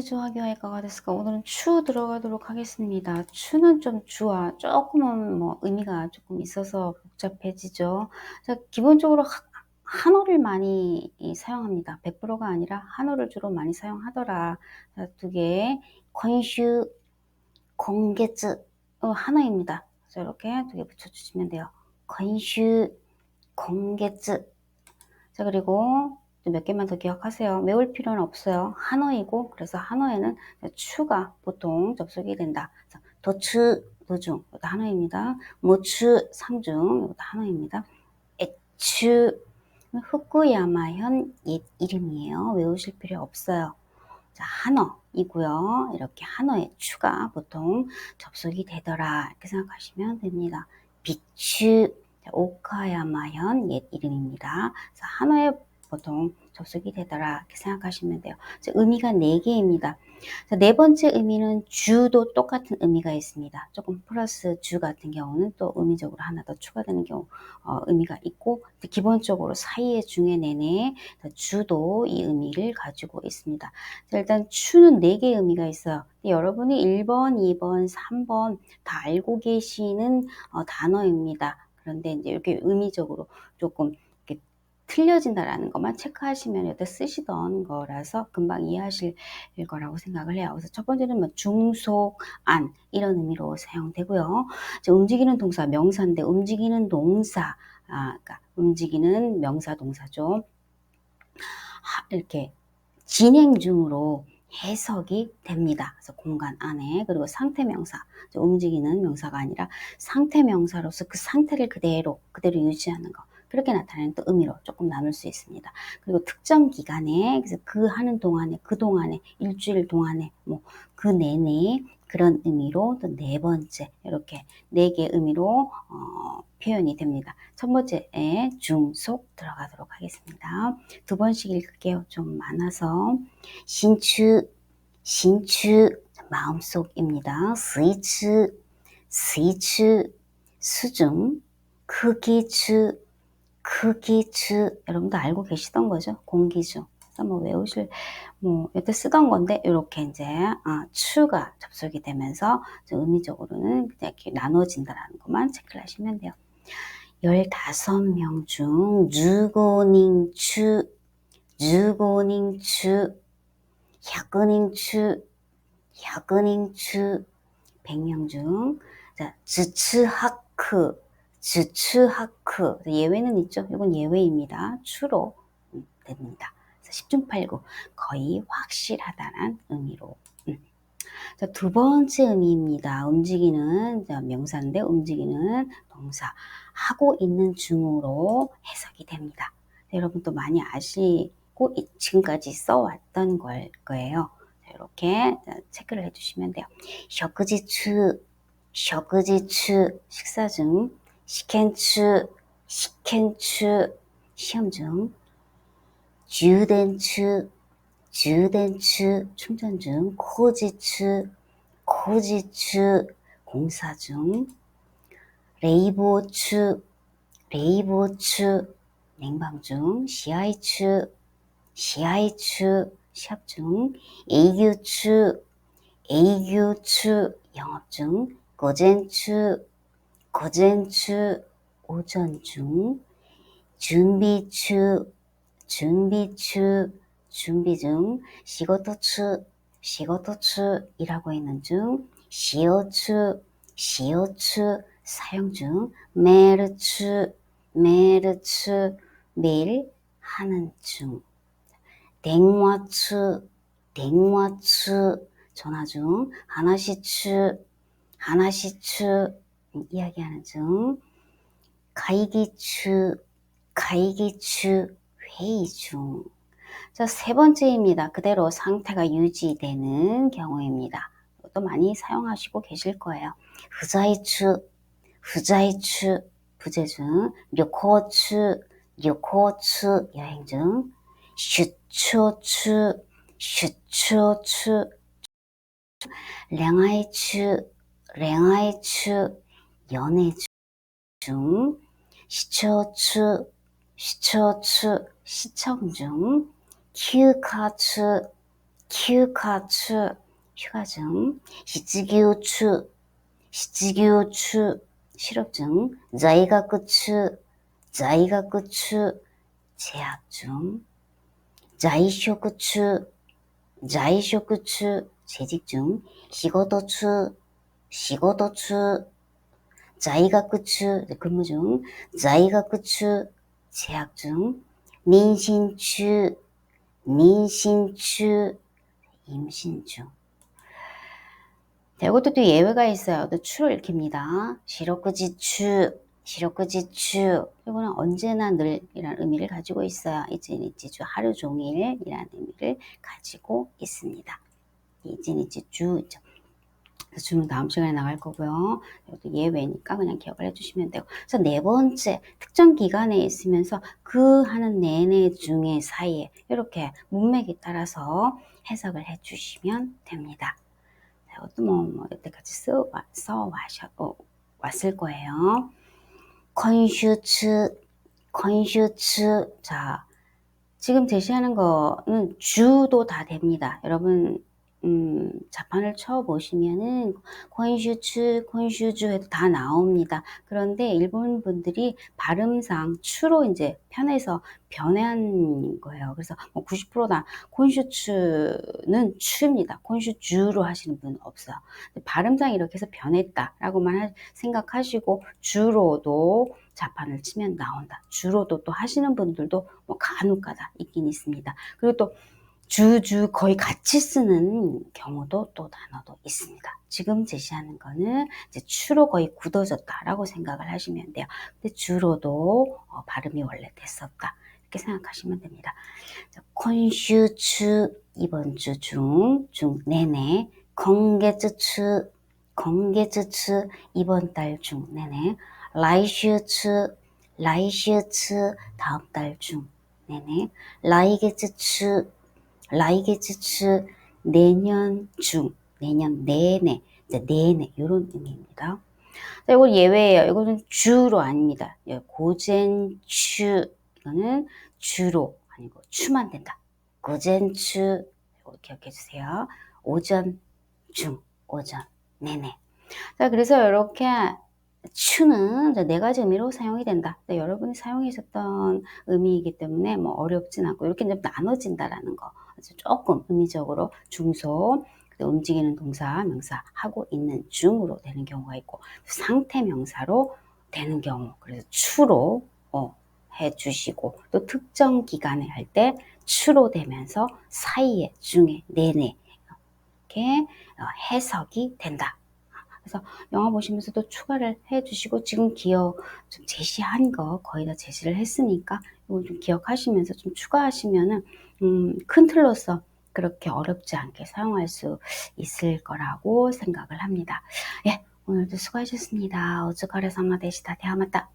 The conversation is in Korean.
이가가 됐을까? 오늘은 추 들어가도록 하겠습니다. 추는 좀 주와 조금은 뭐 의미가 조금 있어서 복잡해지죠. 자, 기본적으로 하, 한어를 많이 사용합니다. 100%가 아니라 한어를 주로 많이 사용하더라. 자, 두 개, 권슈, 공개즈, 어, 한어입니다. 자, 이렇게 두 개 붙여주시면 돼요. 권슈, 공개즈. 자, 그리고 몇 개만 더 기억하세요. 외울 필요는 없어요. 한어이고 그래서 한어에는 추가 보통 접속이 된다. 도추, 도중 이것도 한어입니다. 모추, 상중 이것도 한어입니다. 애추, 후쿠야마현 옛 이름이에요. 외우실 필요 없어요. 자, 한어이고요. 이렇게 한어에 추가 보통 접속이 되더라 이렇게 생각하시면 됩니다. 비추, 오카야마현 옛 이름입니다. 한어에 보통 접속이 되더라 이렇게 생각하시면 돼요. 의미가 네 개입니다. 네 번째 의미는 주도 똑같은 의미가 있습니다. 조금 플러스 주 같은 경우는 또 의미적으로 하나 더 추가되는 경우 어, 의미가 있고 기본적으로 사이의 중에 내내 주도 이 의미를 가지고 있습니다. 자, 일단 추는 네 개의 의미가 있어요. 여러분이 1번, 2번, 3번 다 알고 계시는 어, 단어입니다. 그런데 이제 이렇게 의미적으로 조금 틀려진다라는 것만 체크하시면 여태 쓰시던 거라서 금방 이해하실 거라고 생각을 해요. 그래서 첫 번째는 뭐 중속, 안 이런 의미로 사용되고요. 움직이는 동사 명사인데 움직이는 동사 아, 그러니까 움직이는 명사 동사죠. 이렇게 진행 중으로 해석이 됩니다. 그래서 공간 안에 그리고 상태 명사 움직이는 명사가 아니라 상태 명사로서 그 상태를 그대로 그대로 유지하는 거. 그렇게 나타내는 또 의미로 조금 나눌 수 있습니다. 그리고 특정 기간에 그래서 그 하는 동안에 그 동안에 일주일 동안에 뭐 그 내내 그런 의미로 또 네 번째 이렇게 네 개 의미로 어, 표현이 됩니다. 첫 번째에 중속 들어가도록 하겠습니다. 두 번씩 읽을게요. 좀 많아서 신추 신추 마음속입니다. 스이츠 스이츠 수중 크기추 크기주 여러분도 알고 계시던 거죠? 공기주 뭐 외우실 뭐 여태 쓰던 건데 이렇게 이제 아, 추가 접속이 되면서 의미적으로는 이렇게 나눠진다라는 것만 체크를 하시면 돼요. 15명 중 주고닝 추 주고닝추 샤그닝추 샤그닝추. 100명 중. 자, 즈츠하크 주추하크 예외는 있죠. 이건 예외입니다. 추로 됩니다. 10중 8구 거의 확실하다는 의미로 음. 자, 두 번째 의미입니다. 움직이는 명사인데 움직이는 동사 하고 있는 중으로 해석이 됩니다. 여러분 도 많이 아시고 지금까지 써왔던 걸 거예요. 자, 이렇게 체크를 해주시면 돼요. 셔크지추 셔크지추 식사 중 시험 중, 주덴츠, 주덴츠, 충전 중, 코지츠, 코지츠, 공사 중, 레이보츠, 레이보츠, 냉방 중, 시아이츠, 시아이츠, 시합 중, 에이규츠, 에이규츠, 영업 중, 고젠츠, 거젠추 오전 중 준비 추 준비 추 준비 중 시고토 추 시고토추이라고 있는 중 시오 추 시오 추 사용 중 메르 추 메르 추 매일 하는 중 댕화 추 댕화 추 전화 중 하나시 추 하나시 추 이야기하는 중 가이기추 가이기추 회의 중. 자, 세 번째입니다. 그대로 상태가 유지되는 경우입니다. 또 많이 사용하시고 계실 거예요. 후자이추, 후자이추, 부재 중, 료코추, 료코추, 여행 중, 슈초추, 슈초추, 랭아이추, 랭아이추, 연애 중, 시청 중, 시청 중, 시청 중, 휴가 중, 휴가 중, 휴가 중, 시지교 중, 시지교 중, 실업 중, 자이가크 중, 자이가크 중, 재학 중, 자이쇼크 중, 자이쇼크 중, 재직 중, 시고도 중, 시고도 중, 在가 끝추 네, 근무 중, 자이가 끝추 재학 중, 민신 추, 닌신 추, 임신 중. 자, 이것도 또 예외가 있어요. 또 추를 읽힙니다. 시로꾸지 추, 시로꾸지 추. 이거는 언제나 늘 이란 의미를 가지고 있어요. 이진이지주 하루 종일 이란 의미를 가지고 있습니다. 이진이지주. 있죠. 주는 다음 시간에 나갈 거고요. 이것도 예외니까 그냥 기억을 해주시면 되고. 그래서 네 번째 특정 기간에 있으면서 그 하는 내내 중에 사이에 이렇게 문맥에 따라서 해석을 해주시면 됩니다. 이것도 뭐, 뭐 여태까지 써, 써 와셔, 어, 왔을 거예요. 컨슈츠, 컨슈츠. 자, 지금 제시하는 거는 주도 다 됩니다. 여러분 음, 자판을 쳐 보시면은 콘슈츠, 콘슈즈 해도 다 나옵니다. 그런데 일본 분들이 발음상 추로 이제 편해서 변한 거예요. 그래서 뭐 90%다 콘슈츠는 추입니다. 콘슈즈로 하시는 분은 없어요. 발음상 이렇게 해서 변했다라고만 생각하시고 주로도 자판을 치면 나온다. 주로도 또 하시는 분들도 뭐 간혹가다 있긴 있습니다. 그리고 또 주주 거의 같이 쓰는 경우도 또 단어도 있습니다. 지금 제시하는 거는 이제 추로 거의 굳어졌다라고 생각을 하시면 돼요. 근데 주로도 어, 발음이 원래 됐었다. 이렇게 생각하시면 됩니다. 콘슈츠 이번 주 중, 중 내내 건개주츠 건개주츠 이번 달 중 내내 라이슈츠 라이슈츠 다음 달 중 내내 라이게츠츠 라이게츠츠 내년 중, 내년 내내, 이제 내내 이런 의미입니다. 자, 이건 예외예요. 이거는 주로 아닙니다. 예, 고젠추 이거는 주로 아니고 추만 된다. 고젠추 기억해 주세요. 오전 중, 오전 내내. 자, 그래서 이렇게 추는 네 가지 의미로 사용이 된다. 여러분이 사용하셨던 의미이기 때문에 뭐 어렵진 않고 이렇게 나눠진다라는 거. 조금 의미적으로 중소 움직이는 동사, 명사 하고 있는 중으로 되는 경우가 있고 상태 명사로 되는 경우 그래서 추로 어, 해주시고 또 특정 기간에 할 때 추로 되면서 사이에 중에 내내 이렇게 어, 해석이 된다. 그래서 영화 보시면서도 추가를 해주시고 지금 기억 좀 제시한 거 거의 다 제시를 했으니까 이거 좀 기억하시면서 좀 추가하시면은 음, 큰 틀로서 그렇게 어렵지 않게 사용할 수 있을 거라고 생각을 합니다. 예, 오늘도 수고하셨습니다. 오츠카레 사마 데시다. 대하마다.